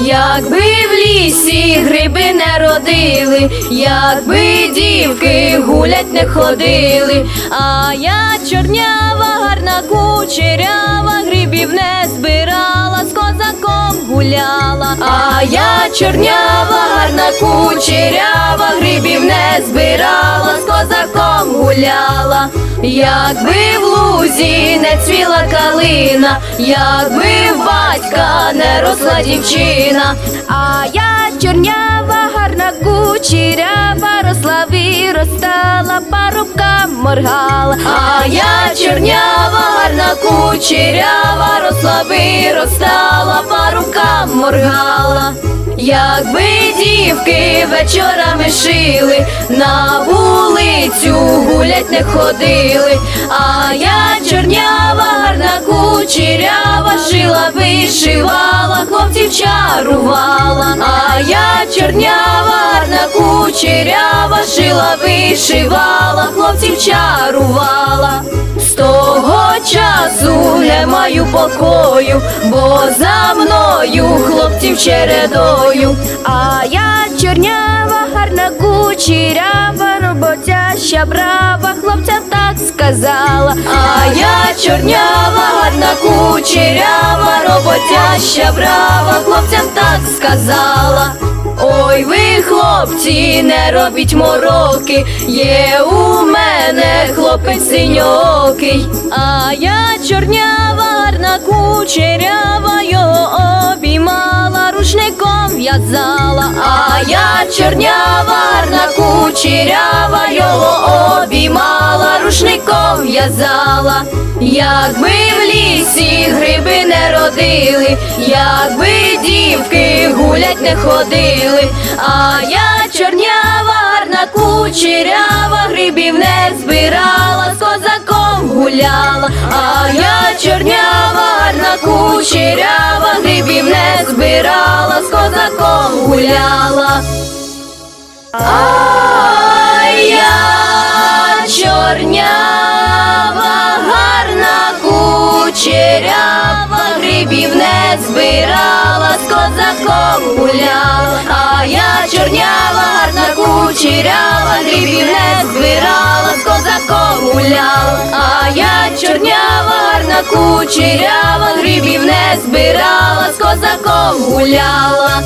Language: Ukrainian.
Якби в лісі гриби не родили, якби дівки гулять не ходили, а я чорнява, гарна кучерява, грибів не збирала, з козаком гуляла, а я чорнява, гарна кучерява, грибів гуляла, якби в лузі не цвіла калина, якби в батька не росла дівчина, а я чорнява, гарна кучерява, росла виростала, парубка моргала, а я чорнява, гарна кучерява, росла виростала, парубка моргала. Якби дівки вечорами шили, на вулицю гулять не ходили, а я чорнява, гарна кучерява, шила, вишивала, хлопців чарувала, а я чорнява, гарна кучерява, шила, вишивала, хлопців чарувала. Того часу не маю покою, бо за мною хлопців чередою. А я чорнява, гарна кучерява, роботяща брава, хлопцям так сказала. А я чорнява, гарна кучерява, роботяща брава, хлопцям так сказала. Ой, ви, хлопці, не робіть мороки, є у мене хлопець синьокий, а я чорнява, гарна кучерява, його обіймала, рушником в'язала, а я чорнява, гарна кучерява, його обіймала, рушником в'язала, якби в лісі гриби не родили, якби дівки гулять не ходили, а я чорнява, гарна кучерява, грибів не збирала, з козаком гуляла, а я чорнява, гарна кучерява, грибів не збирала, з козаком гуляла. А збирала, з козаком гуляла, а я чорнява, гарна кучерява, грибів не збирала, з козаком гуляла, а я чорнява, гарна кучерява, грибів не збирала, з козаком гуляла.